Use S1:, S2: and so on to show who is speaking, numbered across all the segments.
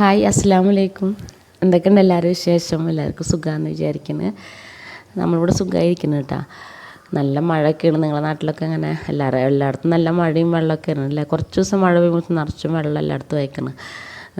S1: Hi അസ്സാം വലൈക്കും എന്തൊക്കെയുണ്ട് എല്ലാവരും വിശേഷം? എല്ലാവർക്കും സുഖമാണെന്ന് വിചാരിക്കുന്നത് നമ്മളിവിടെ സുഖമായിരിക്കുന്നു കേട്ടോ. നല്ല മഴയൊക്കെയാണ് നിങ്ങളുടെ നാട്ടിലൊക്കെ അങ്ങനെ. എല്ലാവരും എല്ലായിടത്തും നല്ല മഴയും വെള്ളമൊക്കെയാണ് അല്ലേ? കുറച്ച് ദിവസം മഴ പെയ്യുമ്പോൾ നിറച്ചും വെള്ളം എല്ലായിടത്തും വയ്ക്കണം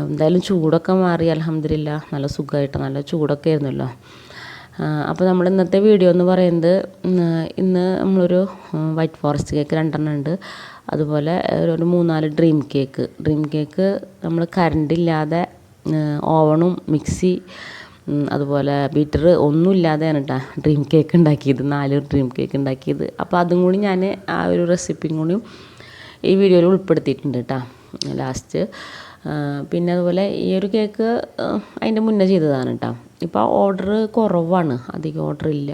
S1: എന്തായാലും ചൂടൊക്കെ മാറി അലഹമില്ല നല്ല സുഖമായിട്ട് നല്ല ചൂടൊക്കെ ആയിരുന്നല്ലോ. അപ്പോൾ നമ്മൾ ഇന്നത്തെ വീഡിയോ എന്ന് പറയുന്നത് ഇന്ന് നമ്മളൊരു വൈറ്റ് ഫോറസ്റ്റ് കേക്ക് രണ്ടെണ്ണം ഉണ്ട്. അതുപോലെ ഒരു മൂന്നാൽ ഡ്രീം കേക്ക് ഡ്രീം കേക്ക് നമ്മൾ കറണ്ടില്ലാതെ ഓവണും മിക്സി അതുപോലെ ബീറ്റർ ഒന്നുമില്ലാതെയാണ് കേട്ടോ ഡ്രീം കേക്ക് ഉണ്ടാക്കിയത്. നാല് ഡ്രീം കേക്ക് ഉണ്ടാക്കിയത്. അപ്പോൾ അതും കൂടി ഞാൻ ആ ഒരു റെസിപ്പിയും കൂടി ഈ വീഡിയോയിൽ ഉൾപ്പെടുത്തിയിട്ടുണ്ട് കേട്ടോ ലാസ്റ്റ് പിന്നെ അതുപോലെ ഈ ഒരു കേക്ക് അതിന്റെ മുന്നേ ചെയ്തതാണ് കേട്ടോ ഇപ്പോൾ ഓർഡർ കുറവാണ്. അധികം ഓർഡർ ഇല്ല.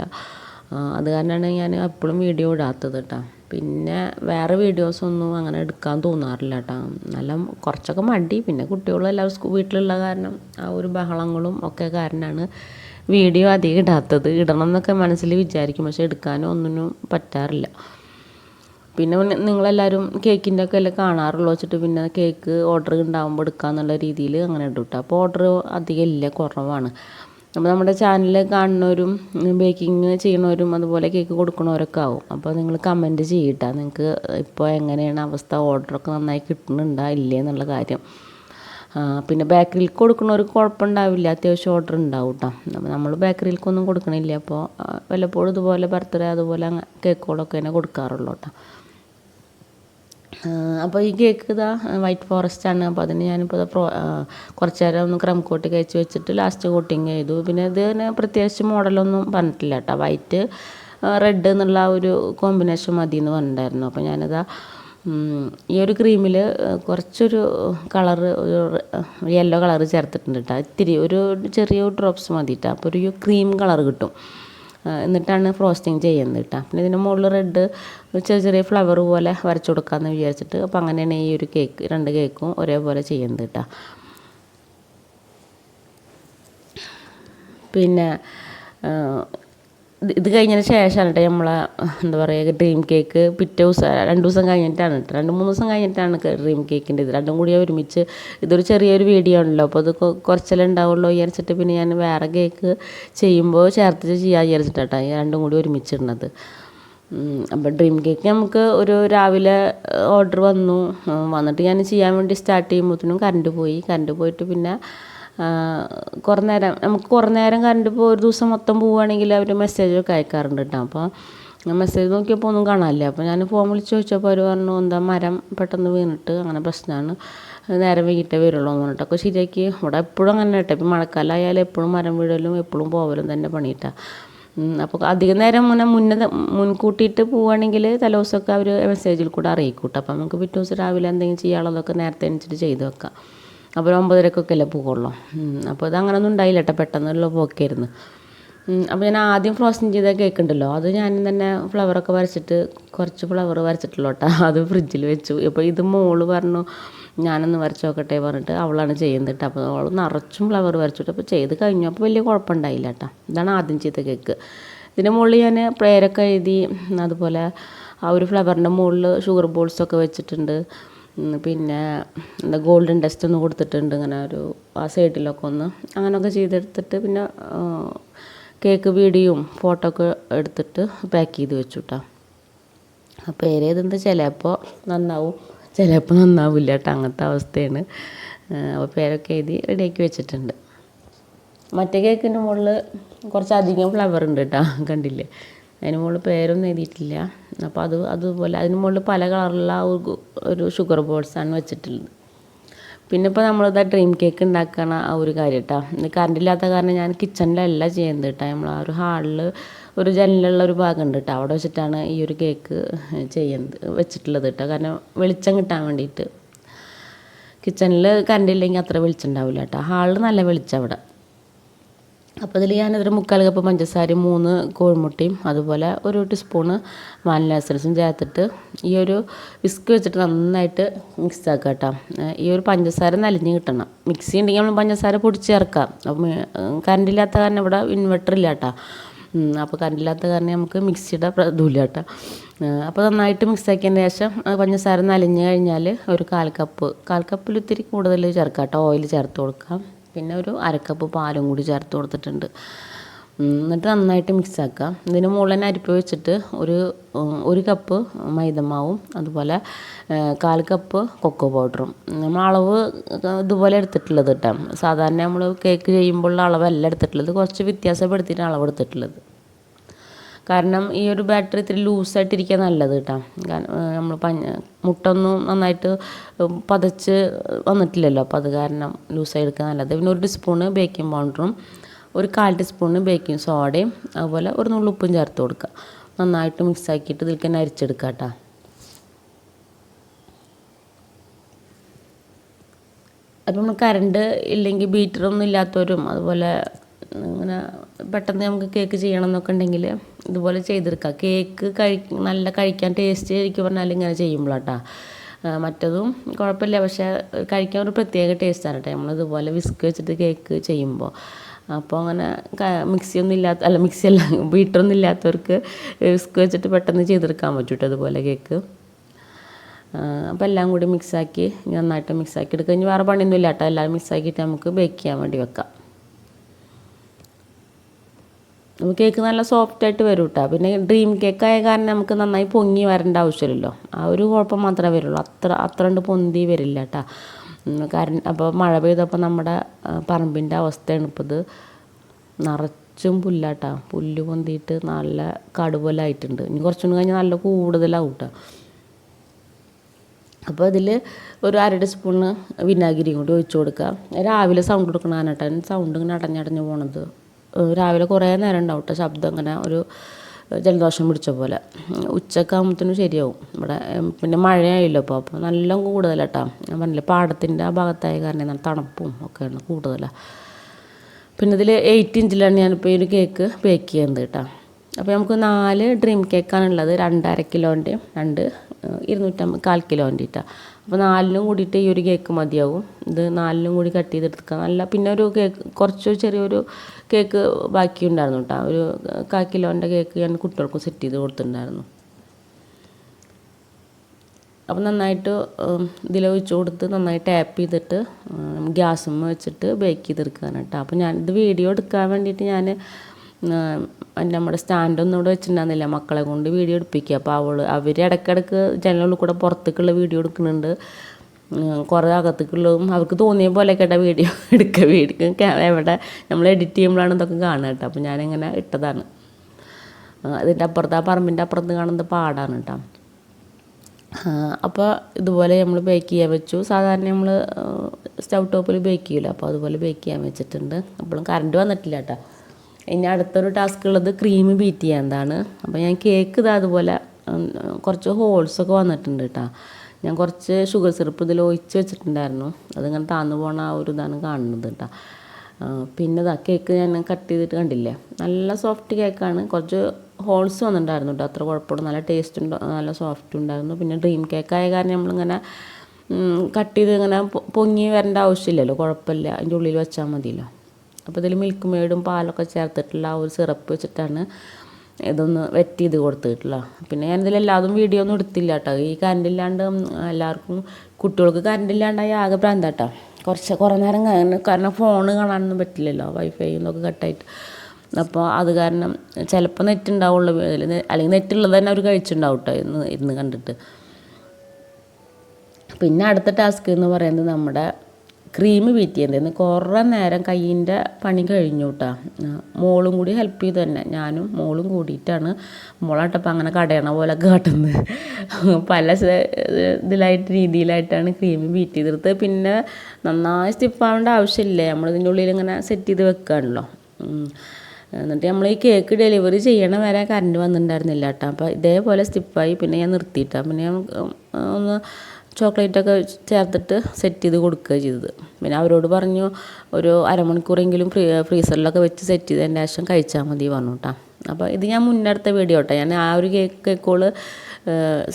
S1: അത് കാരണമാണ് ഞാൻ എപ്പോഴും വീഡിയോ ഇടാത്തത് കേട്ടോ പിന്നെ വേറെ വീഡിയോസൊന്നും അങ്ങനെ എടുക്കാൻ തോന്നാറില്ല കേട്ടോ നല്ല കുറച്ചൊക്കെ മടി. പിന്നെ കുട്ടികളെല്ലാം സ്കൂ വീട്ടിലുള്ള കാരണം ആ ഒരു ബഹളങ്ങളും ഒക്കെ കാരണമാണ് വീഡിയോ അധികം ഇടാത്തത്. ഇടണം എന്നൊക്കെ മനസ്സിൽ വിചാരിക്കും. പക്ഷെ എടുക്കാനോ ഒന്നിനും പറ്റാറില്ല. പിന്നെ നിങ്ങളെല്ലാവരും കേക്കിന്റെ ഒക്കെ അല്ലേ കാണാറുള്ളൂ? വെച്ചിട്ട് പിന്നെ കേക്ക് ഓർഡർ ഉണ്ടാകുമ്പോൾ എടുക്കാന്നുള്ള രീതിയിൽ അങ്ങനെ ഇട്ടു കേട്ടോ അപ്പോൾ ഓർഡർ അധികം ഇല്ല. കുറവാണ്. അപ്പോൾ നമ്മുടെ ചാനൽ കാണുന്നവരും ബേക്കിംഗ് ചെയ്യണവരും അതുപോലെ കേക്ക് കൊടുക്കണവരൊക്കെ ആവും. അപ്പോൾ നിങ്ങൾ കമന്റ് ചെയ്യട്ടോ നിങ്ങൾക്ക് ഇപ്പോൾ എങ്ങനെയാണ് അവസ്ഥ? ഓർഡറൊക്കെ നന്നായി കിട്ടുന്നുണ്ടോ? ഇല്ലേ എന്നുള്ള കാര്യം. പിന്നെ ബേക്കറിയിൽ കൊടുക്കുന്നവർക്ക് കുഴപ്പമുണ്ടാവില്ല. അത്യാവശ്യം ഓർഡർ ഉണ്ടാവും കേട്ടോ അപ്പോൾ നമ്മൾ ബേക്കറിയിലേക്കൊന്നും കൊടുക്കണില്ല. അപ്പോൾ വല്ലപ്പോഴും ഇതുപോലെ ബർത്ത്ഡേ അതുപോലെ കേക്കുകളൊക്കെ തന്നെ കൊടുക്കാറുള്ളൂ കേട്ടോ അപ്പോൾ ഈ കേക്ക് ഇതാ വൈറ്റ് ഫോറസ്റ്റ് ആണ്. അപ്പോൾ അതിന് ഞാനിപ്പോൾ പ്രോ കുറച്ച് നേരം ഒന്ന് ക്രം കോട്ട് കഴിച്ച് വെച്ചിട്ട് ലാസ്റ്റ് കോട്ടിങ് ചെയ്തു. പിന്നെ ഇതിന് പ്രത്യേകിച്ച് മോഡലൊന്നും പറഞ്ഞിട്ടില്ല കേട്ടോ. വൈറ്റ് റെഡ് എന്നുള്ള ഒരു കോമ്പിനേഷൻ മതി എന്ന് പറഞ്ഞിട്ടുണ്ടായിരുന്നു. അപ്പോൾ ഞാനിതാ ഈ ഒരു ക്രീമിൽ കുറച്ചൊരു കളർ ഒരു യെല്ലോ കളർ ചേർത്തിട്ടുണ്ട് കേട്ടോ. ഇത്തിരി ഒരു ചെറിയ ഡ്രോപ്സ് മതി കേട്ടോ. അപ്പോൾ ഒരു ക്രീം കളർ കിട്ടും. എന്നിട്ടാണ് ഫ്രോസ്റ്റിങ് ചെയ്യുന്നത് കേട്ടോ പിന്നെ ഇതിന്റെ മുകളിൽ റെഡ് ചെറിയ ചെറിയ ഫ്ലവർ പോലെ വരച്ചു കൊടുക്കാമെന്ന് വിചാരിച്ചിട്ട് അപ്പോൾ അങ്ങനെയാണ് ഈ ഒരു കേക്ക് രണ്ട് കേക്കും ഒരേപോലെ ചെയ്യുന്നത് കേട്ടോ പിന്നെ ഇത് കഴിഞ്ഞതിന് ശേഷമാണ് കേട്ടോ നമ്മളെ എന്താ പറയുക ഡ്രീം കേക്ക് പിറ്റേ ദിവസം രണ്ട് ദിവസം കഴിഞ്ഞിട്ടാണ് കേട്ടോ രണ്ട് മൂന്ന് ദിവസം കഴിഞ്ഞിട്ടാണ് ഡ്രീം കേക്കിന്റെ ഇത്. രണ്ടും കൂടി ഒരുമിച്ച് ഇതൊരു ചെറിയൊരു വീഡിയോ ആണല്ലോ. അപ്പോൾ അത് കുറച്ചല്ലേ ഉണ്ടാവുള്ളൂ വിചാരിച്ചിട്ട് പിന്നെ ഞാൻ വേറെ കേക്ക് ചെയ്യുമ്പോൾ ചേർത്തിട്ട് ചെയ്യാൻ വിചാരിച്ചിട്ടാട്ടോ രണ്ടും കൂടി ഒരുമിച്ചിടുന്നത്. അപ്പോൾ ഡ്രീം കേക്ക് നമുക്ക് ഒരു രാവിലെ ഓർഡർ വന്നു. വന്നിട്ട് ഞാൻ ചെയ്യാൻ വേണ്ടി സ്റ്റാർട്ട് ചെയ്യുമ്പോഴത്തേനും കറണ്ട് പോയി. കറണ്ട് പോയിട്ട് പിന്നെ കുറേ നേരം നമുക്ക് കുറേ നേരം കറണ്ട് ഇപ്പോൾ ഒരു ദിവസം മൊത്തം പോവുകയാണെങ്കിൽ അവർ മെസ്സേജൊക്കെ അയക്കാറുണ്ട് കേട്ടോ അപ്പോൾ മെസ്സേജ് നോക്കിയപ്പോൾ ഒന്നും കാണാനില്ല. അപ്പോൾ ഞാൻ ഫോൺ വിളിച്ച് ചോദിച്ചപ്പോൾ അവർ പറഞ്ഞു എന്താ മരം പെട്ടെന്ന് വീണിട്ട് അങ്ങനെ പ്രശ്നമാണ് നേരം വൈകിട്ടേ വരുള്ളൂ എന്ന് പറഞ്ഞിട്ട്. അപ്പോൾ ശരിയാക്കി ഇവിടെ എപ്പോഴും അങ്ങനെ കേട്ടോ ഇപ്പം മഴക്കാലം ആയാലും എപ്പോഴും മരം വീഴലും എപ്പോഴും പോവലും തന്നെ പണിയിട്ടാണ് അപ്പോൾ അധിക നേരം മുന്നേ മുന്നേ മുൻകൂട്ടിയിട്ട് പോവുകയാണെങ്കിൽ തലേദിവസമൊക്കെ അവർ മെസ്സേജിൽ കൂടെ അറിയിക്കൂട്ടോ. കേട്ടോ അപ്പോൾ നമുക്ക് പിറ്റേ ദിവസം രാവിലെ എന്തെങ്കിലും ചെയ്യാനുള്ളതൊക്കെ നേരത്തെ എണീച്ചിട്ട് ചെയ്ത് വെക്കാം. അപ്പോൾ ഒമ്പതരക്കൊക്കെ അല്ലേ പോകുള്ളൂ അപ്പോൾ ഇത് അങ്ങനെയൊന്നും ഉണ്ടായില്ല കേട്ടോ പെട്ടെന്നുള്ള പോക്കായിരുന്നു. അപ്പോൾ ഞാൻ ആദ്യം ഫ്രോസൺ ചെയ്ത കേക്ക് ഉണ്ടല്ലോ അത് ഞാൻ തന്നെ ഫ്ലവറൊക്കെ വരച്ചിട്ട് കുറച്ച് ഫ്ലവർ വരച്ചിട്ടുള്ളൂ കേട്ടോ അത് ഫ്രിഡ്ജിൽ വെച്ചു. അപ്പോൾ ഇത് മോൾ പറഞ്ഞു ഞാനൊന്ന് വരച്ച് നോക്കട്ടെ പറഞ്ഞിട്ട് അവളാണ് ചെയ്യുന്നത് അപ്പോൾ അവൾ നിറച്ചും ഫ്ലവർ വരച്ചിട്ട് അപ്പോൾ ചെയ്ത് കഴിഞ്ഞു. അപ്പോൾ വലിയ കുഴപ്പമുണ്ടായില്ല കേട്ടോ ഇതാണ് ആദ്യം ചെയ്ത കേക്ക്. ഇതിന്റെ മുകളിൽ ഞാൻ പ്രേരൊക്കെ എഴുതി അതുപോലെ ആ ഒരു ഫ്ലവറിന്റെ മുകളിൽ ഷുഗർ ബോൾസൊക്കെ വെച്ചിട്ടുണ്ട്. പിന്നെ എന്താ ഗോൾഡൻ ഡസ്റ്റ് ഒന്ന് കൊടുത്തിട്ടുണ്ട് ഇങ്ങനെ ഒരു ആ സൈഡിലൊക്കെ ഒന്ന്. അങ്ങനെയൊക്കെ ചെയ്തെടുത്തിട്ട് പിന്നെ കേക്ക് വീഡിയോയും ഫോട്ടോ ഒക്കെ എടുത്തിട്ട് പാക്ക് ചെയ്ത് വെച്ചു കേട്ടോ അപ്പോൾ ഏതേതെന്താ ചിലപ്പോൾ നന്നാവും. ചിലപ്പോൾ നന്നാവില്ല കേട്ടോ അങ്ങനത്തെ അവസ്ഥയാണ്. അപ്പോൾ പേരൊക്കെ എഴുതി റെഡിയാക്കി വെച്ചിട്ടുണ്ട്. മറ്റേ കേക്കിന്റെ മുകളിൽ കുറച്ചധികം ഫ്ലവർ ഉണ്ട് കേട്ടോ കണ്ടില്ലേ? അതിന് മുകളിൽ പേരൊന്നും എഴുതിയിട്ടില്ല. അപ്പോൾ അത് അതുപോലെ അതിന് മുകളിൽ പല കളറിലുള്ള ഒരു ഷുഗർ ബോൾസാണ് വെച്ചിട്ടുള്ളത്. പിന്നെ ഇപ്പോൾ നമ്മളിതാ ഡ്രീം കേക്ക് ഉണ്ടാക്കണ ആ ഒരു കാര്യം കേട്ടോ. കറണ്ട് ഇല്ലാത്ത കാരണം ഞാൻ കിച്ചണിലല്ല ചെയ്യുന്നത് കേട്ടോ. നമ്മൾ ആ ഒരു ഹാളിൽ ഒരു ജനലുള്ള ഒരു ഭാഗം ഉണ്ട് കേട്ടോ. അവിടെ വെച്ചിട്ടാണ് ഈ ഒരു കേക്ക് ചെയ്യുന്നത് വെച്ചിട്ടുള്ളത് കേട്ടോ. കാരണം വെളിച്ചം കിട്ടാൻ വേണ്ടിയിട്ട്. കിച്ചണിൽ കറണ്ട് ഇല്ലെങ്കിൽ അത്ര വെളിച്ചം ഉണ്ടാവില്ല കേട്ടോ. ഹാളിൽ നല്ല വെളിച്ചം അവിടെ. അപ്പോൾ ഇതിൽ ഞാനതൊരു മുക്കാൽ കപ്പ് പഞ്ചസാരയും മൂന്ന് കോഴിമുട്ടയും അതുപോലെ ഒരു ടീസ്പൂണ് വാനില എസൻസും ചേർത്തിട്ട് ഈ ഒരു വിസ്ക് വെച്ചിട്ട് നന്നായിട്ട് മിക്സ് ആക്കുക കേട്ടോ ഈ ഒരു പഞ്ചസാര നലിഞ്ഞ് കിട്ടണം. മിക്സി ഉണ്ടെങ്കിൽ നമ്മൾ പഞ്ചസാര പൊടിച്ച് ചേർക്കാം. അപ്പം കറണ്ടില്ലാത്ത കാരണം ഇവിടെ ഇൻവെർട്ടർ ഇല്ല കേട്ടോ അപ്പോൾ കറണ്ടില്ലാത്ത കാരണം നമുക്ക് മിക്സിയുടെ ഇതുമില്ല കേട്ടോ അപ്പോൾ നന്നായിട്ട് മിക്സ് മിക്സാക്കിയതിന് ശേഷം പഞ്ചസാര നലിഞ്ഞ് കഴിഞ്ഞാൽ ഒരു കാൽ കപ്പ് കാൽ കപ്പിൽ ഇത്തിരി കൂടുതൽ ചേർക്കാം കേട്ടോ ഓയിൽ ചേർത്ത് കൊടുക്കാം. പിന്നെ ഒരു അരക്കപ്പ് പാലും കൂടി ചേർത്ത് കൊടുത്തിട്ടുണ്ട്. എന്നിട്ട് നന്നായിട്ട് മിക്സ് ആക്കാം ഇതിന് മുകളിൽ അരിപ്പ് വെച്ചിട്ട് ഒരു ഒരു കപ്പ് മൈദമാവും അതുപോലെ കാൽ കപ്പ് കൊക്കോ പൗഡറും നമ്മൾ അളവ് ഇതുപോലെ എടുത്തിട്ടുള്ളത് കേട്ടോ സാധാരണ നമ്മൾ കേക്ക് ചെയ്യുമ്പോഴുള്ള അളവല്ല എടുത്തിട്ടുള്ളത്. കുറച്ച് വ്യത്യാസപ്പെടുത്തിയിട്ടാണ് അളവ് എടുത്തിട്ടുള്ളത്. കാരണം ഈ ഒരു ബാറ്ററി ഇത്തിരി ലൂസായിട്ടിരിക്കാൻ നല്ലത് കേട്ടോ. കാരണം നമ്മൾ പഞ്ഞ മുട്ട ഒന്നും നന്നായിട്ട് പതച്ച് വന്നിട്ടില്ലല്ലോ. അപ്പോൾ അത് കാരണം ലൂസായി എടുക്കാൻ നല്ലത്. പിന്നെ ഒരു ടീസ്പൂണ് ബേക്കിംഗ് പൗഡറും ഒരു കാൽ ടീസ്പൂണ് ബേക്കിംഗ് സോഡയും അതുപോലെ ഒരു നുള്ളു ഉപ്പും ചേർത്ത് കൊടുക്കുക. നന്നായിട്ട് മിക്സ് ആക്കിയിട്ട് ഇതിൽ തന്നെ അരിച്ചെടുക്കുക കേട്ടോ. അപ്പം നമ്മൾ കറണ്ട് ഇല്ലെങ്കിൽ ബീറ്ററൊന്നും ഇല്ലാത്തവരും അതുപോലെ ഇങ്ങനെ പെട്ടെന്ന് നമുക്ക് കേക്ക് ചെയ്യണം എന്നൊക്കെ ഉണ്ടെങ്കിൽ ഇതുപോലെ ചെയ്തെടുക്കാം. കേക്ക് കഴി നല്ല കഴിക്കാൻ ടേസ്റ്റ് ആയിരിക്കും പറഞ്ഞാൽ ഇങ്ങനെ ചെയ്യുമ്പോഴാട്ടാ മറ്റതും കുഴപ്പമില്ല. പക്ഷേ കഴിക്കാൻ ഒരു പ്രത്യേക ടേസ്റ്റാണ് കേട്ടോ. നമ്മളിതുപോലെ വിസ്ക് വെച്ചിട്ട് കേക്ക് ചെയ്യുമ്പോൾ അപ്പോൾ അങ്ങനെ മിക്സിയൊന്നും ഇല്ലാത്ത അല്ല മിക്സി അല്ല ബീറ്ററൊന്നും ഇല്ലാത്തവർക്ക് വിസ്ക് വെച്ചിട്ട് പെട്ടെന്ന് ചെയ്തെടുക്കാൻ പറ്റും അതുപോലെ കേക്ക് അപ്പോൾ എല്ലാം കൂടി മിക്സാക്കി നന്നായിട്ട് മിക്സാക്കി എടുക്കുക ഇനി വേറെ പണിയൊന്നും ഇല്ല കേട്ടോ എല്ലാം മിക്സാക്കിയിട്ട് നമുക്ക് ബേക്ക് ചെയ്യാൻ വേണ്ടി വെക്കാം. നമുക്ക് കേക്ക് നല്ല സോഫ്റ്റ് ആയിട്ട് വരും കേട്ടോ പിന്നെ ഡ്രീം കേക്ക് ആയ കാരണം നമുക്ക് നന്നായി പൊങ്ങി വരേണ്ട ആവശ്യമില്ലല്ലോ. ആ ഒരു കുഴപ്പം മാത്രമേ വരുള്ളൂ. അത്ര അത്ര കണ്ട് പൊന്തി വരില്ല കേട്ടോ കാരണം അപ്പോൾ മഴ പെയ്തപ്പോൾ നമ്മുടെ പറമ്പിന്റെ അവസ്ഥയാണ് ഇപ്പോൾ ഇത് നിറച്ചും പുല്ലാട്ടാ പുല്ല് പൊന്തിയിട്ട് നല്ല കടുവലായിട്ടുണ്ട് ഇനി കുറച്ചും കഴിഞ്ഞാൽ നല്ല കൂടുതലാവും കേട്ടോ അപ്പോൾ അതിൽ ഒരു അര ടീസ്പൂണ് വിനാഗിരി കൊണ്ട് ഒഴിച്ചു കൊടുക്കുക രാവിലെ സൗണ്ട് കൊടുക്കണതാണ് കേട്ടോ സൗണ്ട് ഇങ്ങനെ അടഞ്ഞടഞ്ഞ് പോണത്? രാവിലെ കുറേ നേരം ഉണ്ടാവും കേട്ടോ ശബ്ദം അങ്ങനെ ഒരു ജലദോഷം പിടിച്ച പോലെ. ഉച്ചയൊക്കെ ആകുമ്പോഴത്തേനും ശരിയാവും. ഇവിടെ പിന്നെ മഴയായില്ലോ ഇപ്പോൾ അപ്പോൾ നല്ല കൂടുതലാട്ടാ. ഞാൻ പറഞ്ഞില്ല പാടത്തിന്റെ ആ ഭാഗത്തായ കാരണം നല്ല തണുപ്പും ഒക്കെയാണ് കൂടുതലാണ് പിന്നെ ഇതിൽ എയ്റ്റ് ഇഞ്ചിലാണ് ഞാനിപ്പോൾ ഈ ഒരു കേക്ക് ബേക്ക് ചെയ്യുന്നത് കേട്ടോ അപ്പോൾ നമുക്ക് നാല് ഡ്രീം കേക്കാണുള്ളത് രണ്ടര കിലോന്റെയും രണ്ട് ഇരുന്നൂറ്റമ്പത് കാൽ കിലോന്റെ ഇട്ടാ അപ്പോൾ നാലിനും കൂടിയിട്ട് ഈ ഒരു കേക്ക് മതിയാവും. ഇത് നാലിനും കൂടി കട്ട് ചെയ്തെടുക്കുക നല്ല പിന്നെ ഒരു കേക്ക് കുറച്ച് ചെറിയൊരു കേക്ക് ബാക്കി ഉണ്ടായിരുന്നു കേട്ടോ ഒരു കാ കിലോന്റെ കേക്ക് ഞാൻ കുട്ടികൾക്ക് സെറ്റ് ചെയ്ത് കൊടുത്തിട്ടുണ്ടായിരുന്നു. അപ്പോൾ നന്നായിട്ട് ഇതിൽ ഒഴിച്ചു കൊടുത്ത് നന്നായി ടാപ്പ് ചെയ്തിട്ട് ഗ്യാസും വെച്ചിട്ട് ബേക്ക് ചെയ്തെടുക്കാനാണ് കേട്ടോ അപ്പോൾ ഞാൻ ഇത് വീഡിയോ എടുക്കാൻ വേണ്ടിയിട്ട് ഞാൻ നമ്മുടെ സ്റ്റാൻഡൊന്നും ഇവിടെ വെച്ചിട്ടുണ്ടായിരുന്നില്ല. മക്കളെ കൊണ്ട് വീഡിയോ എടുപ്പിക്കുക. അപ്പോൾ അവൾ അവർ ഇടയ്ക്കിടയ്ക്ക് ജനലുള്ളിൽ കൂടെ പുറത്തേക്കുള്ള വീഡിയോ എടുക്കുന്നുണ്ട്. കുറേ അകത്തേക്കുള്ളതും അവർക്ക് തോന്നിയ പോലെ കേട്ട വീഡിയോ എടുക്കുക. വീഡിയോ എവിടെ നമ്മൾ എഡിറ്റ് ചെയ്യുമ്പോഴാണ് ഇതൊക്കെ കാണുക കേട്ടോ. അപ്പോൾ ഞാനിങ്ങനെ ഇട്ടതാണ്. അതിന്റെ അപ്പുറത്ത് ആ പറമ്പിന്റെ അപ്പുറത്ത് കാണുന്നത് പാടാണ് കേട്ടോ. അപ്പോൾ ഇതുപോലെ നമ്മൾ ബേക്ക് ചെയ്യാൻ വെച്ചു. സാധാരണ നമ്മൾ സ്റ്റൗ ടോപ്പിൽ ബേക്ക് ചെയ്യില്ല അപ്പോൾ അതുപോലെ ബേക്ക് ചെയ്യാൻ വെച്ചിട്ടുണ്ട്. അപ്പോഴും കറണ്ട് വന്നിട്ടില്ല കേട്ടോ. ഇനി അടുത്തൊരു ടാസ്ക് ഉള്ളത് ക്രീം ബീറ്റ് ചെയ്യാന്താണ് അപ്പോൾ ഞാൻ കേക്ക് ഇതാ അതുപോലെ കുറച്ച് ഹോൾസൊക്കെ വന്നിട്ടുണ്ട് കേട്ടോ ഞാൻ കുറച്ച് ഷുഗർ സിറപ്പ് ഇതിൽ ഒഴിച്ച് വെച്ചിട്ടുണ്ടായിരുന്നു. അതിങ്ങനെ താന്നു പോണ ആ ഒരു ഇതാണ് കാണുന്നത് കേട്ടോ പിന്നെ ഇതാ കേക്ക് ഞാൻ കട്ട് ചെയ്തിട്ട് കണ്ടില്ലേ? നല്ല സോഫ്റ്റ് കേക്കാണ് കുറച്ച് ഹോൾസ് വന്നിട്ടുണ്ടായിരുന്നു കേട്ടോ അത്ര കുഴപ്പമില്ല. നല്ല ടേസ്റ്റ് ഉണ്ടോ നല്ല സോഫ്റ്റ് ഉണ്ടായിരുന്നു. പിന്നെ ഡ്രീം കേക്കായ കാരണം നമ്മളിങ്ങനെ കട്ട് ചെയ്ത് ഇങ്ങനെ പൊങ്ങി വരേണ്ട ആവശ്യമില്ലല്ലോ. കുഴപ്പമില്ല. അതിന്റെ ഉള്ളിൽ വെച്ചാൽ മതിയല്ലോ. അപ്പോൾ ഇതിൽ മിൽക്ക് മേടും പാലൊക്കെ ചേർത്തിട്ടുള്ള ആ ഒരു സിറപ്പ് വെച്ചിട്ടാണ് ഇതൊന്ന് വെറ്റ് ചെയ്ത് കൊടുത്തിട്ടുള്ള. പിന്നെ ഞാനിതിൽ എല്ലാതും വീഡിയോ ഒന്നും എടുത്തില്ല കേട്ടോ ഈ കറണ്ട് ഇല്ലാണ്ട് എല്ലാവർക്കും കുട്ടികൾക്ക് കറണ്ട് ഇല്ലാണ്ടായി ആകെ പ്രാന്താട്ടോ കുറച്ച് കുറേ നേരം. കാരണം ഫോൺ കാണാനൊന്നും പറ്റില്ലല്ലോ വൈഫൈ എന്നൊക്കെ കട്ടായിട്ട് അപ്പോൾ അത് കാരണം ചിലപ്പോൾ നെറ്റ് ഉണ്ടാവുള്ളൂ അല്ലെങ്കിൽ നെറ്റുള്ളത് തന്നെ അവർ കഴിച്ചിട്ടുണ്ടാവും കേട്ടോ ഇന്ന് ഇരുന്ന് കണ്ടിട്ട്. പിന്നെ അടുത്ത ടാസ്ക് എന്ന് പറയുന്നത് നമ്മുടെ ക്രീം ബീറ്റ് ചെയ്യുന്നത് കുറേ നേരം കയ്യിന്റെ പണി കഴിഞ്ഞു കേട്ടോ മോളും കൂടി ഹെൽപ്പ് ചെയ്തു തന്നെ. ഞാനും മോളും കൂടിയിട്ടാണ് മോളാട്ടപ്പം അങ്ങനെ കടയണ പോലെ കാട്ടുന്നത്. പല ഇതിലായിട്ട് രീതിയിലായിട്ടാണ് ക്രീം ബീറ്റ് ചെയ്തെടുത്ത് പിന്നെ നന്നായി സ്റ്റിപ്പാവേണ്ട ആവശ്യമില്ല. നമ്മളിതിന്റെ ഉള്ളിൽ ഇങ്ങനെ സെറ്റ് ചെയ്ത് വെക്കുകയാണല്ലോ എന്നിട്ട് നമ്മൾ ഈ കേക്ക് ഡെലിവറി ചെയ്യണ വരെ കറണ്ട് വന്നിട്ടുണ്ടായിരുന്നില്ല കേട്ടോ അപ്പോൾ ഇതേപോലെ സ്റ്റിപ്പായി പിന്നെ ഞാൻ നിർത്തിയിട്ടാണ് പിന്നെ ഞാൻ ഒന്ന് ചോക്ലേറ്റൊക്കെ ചേർത്തിട്ട് സെറ്റ് ചെയ്ത് കൊടുക്കുക ചെയ്തത്. പിന്നെ അവരോട് പറഞ്ഞു ഒരു അരമണിക്കൂറെങ്കിലും ഫ്രീ ഫ്രീസറിലൊക്കെ വെച്ച് സെറ്റ് ചെയ്തതിന് ശേഷം കഴിച്ചാൽ മതി പറഞ്ഞു കേട്ടോ അപ്പോൾ ഇത് ഞാൻ മുന്നെടുത്ത വീഡിയോ കേട്ടോ ഞാൻ ആ ഒരു കേക്ക് കേക്കോൾ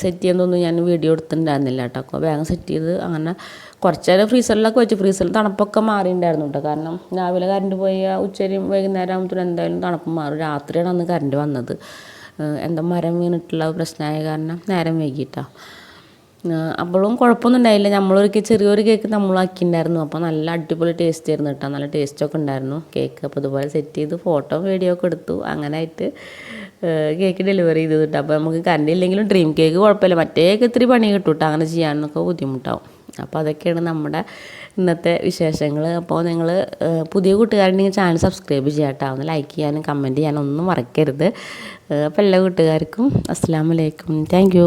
S1: സെറ്റ് ചെയ്യുന്നതൊന്നും ഞാൻ വീഡിയോ എടുത്തിട്ടുണ്ടായിരുന്നില്ല കേട്ടോ വേഗം സെറ്റ് ചെയ്ത് അങ്ങനെ കുറച്ച് നേരം ഫ്രീസറിലൊക്കെ വെച്ച്. ഫ്രീസറിൽ തണുപ്പൊക്കെ മാറിയിട്ടുണ്ടായിരുന്നു കേട്ടോ കാരണം രാവിലെ കറണ്ട് പോയി ഉച്ചയും വൈകുന്നേരം ആകുമ്പോഴത്തേനും എന്തായാലും തണുപ്പ് മാറും. രാത്രിയാണ് അന്ന് കറണ്ട് വന്നത്. എന്താ മരം വീണിട്ടുള്ള പ്രശ്നമായ കാരണം നേരം വൈകിട്ടാണ് അപ്പോഴും കുഴപ്പമൊന്നും ഉണ്ടായില്ല. നമ്മളൊരിക്കൽ ചെറിയൊരു കേക്ക് നമ്മളാക്കിയിട്ടുണ്ടായിരുന്നു അപ്പോൾ നല്ല അടിപൊളി ടേസ്റ്റ് ആയിരുന്നു കേട്ടോ. നല്ല ടേസ്റ്റൊക്കെ ഉണ്ടായിരുന്നു. കേക്ക് അപ്പോൾ ഇതുപോലെ സെറ്റ് ചെയ്ത് ഫോട്ടോ വീഡിയോ ഒക്കെ എടുത്തു. അങ്ങനെ ആയിട്ട് കേക്ക് ഡെലിവറി ചെയ്തു കിട്ടും. അപ്പോൾ നമുക്ക് കറണ്ട് ഇല്ലെങ്കിലും ഡ്രീം കേക്ക് കുഴപ്പമില്ല. മറ്റേ കേക്ക് ഇത്തിരി പണി കിട്ടും കേട്ടോ. അങ്ങനെ ചെയ്യാനൊക്കെ ബുദ്ധിമുട്ടാവും. അപ്പോൾ അതൊക്കെയാണ് നമ്മുടെ ഇന്നത്തെ വിശേഷങ്ങൾ അപ്പോൾ നിങ്ങൾ പുതിയ കൂട്ടുകാരുണ്ടെങ്കിൽ ചാനൽ സബ്സ്ക്രൈബ് ചെയ്യാം കേട്ടോ. ഒന്ന് ലൈക്ക് ചെയ്യാനും കമന്റ് ചെയ്യാനും ഒന്നും മറക്കരുത്. അപ്പോൾ എല്ലാ കൂട്ടുകാർക്കും അസ്സാം വലൈക്കും താങ്ക്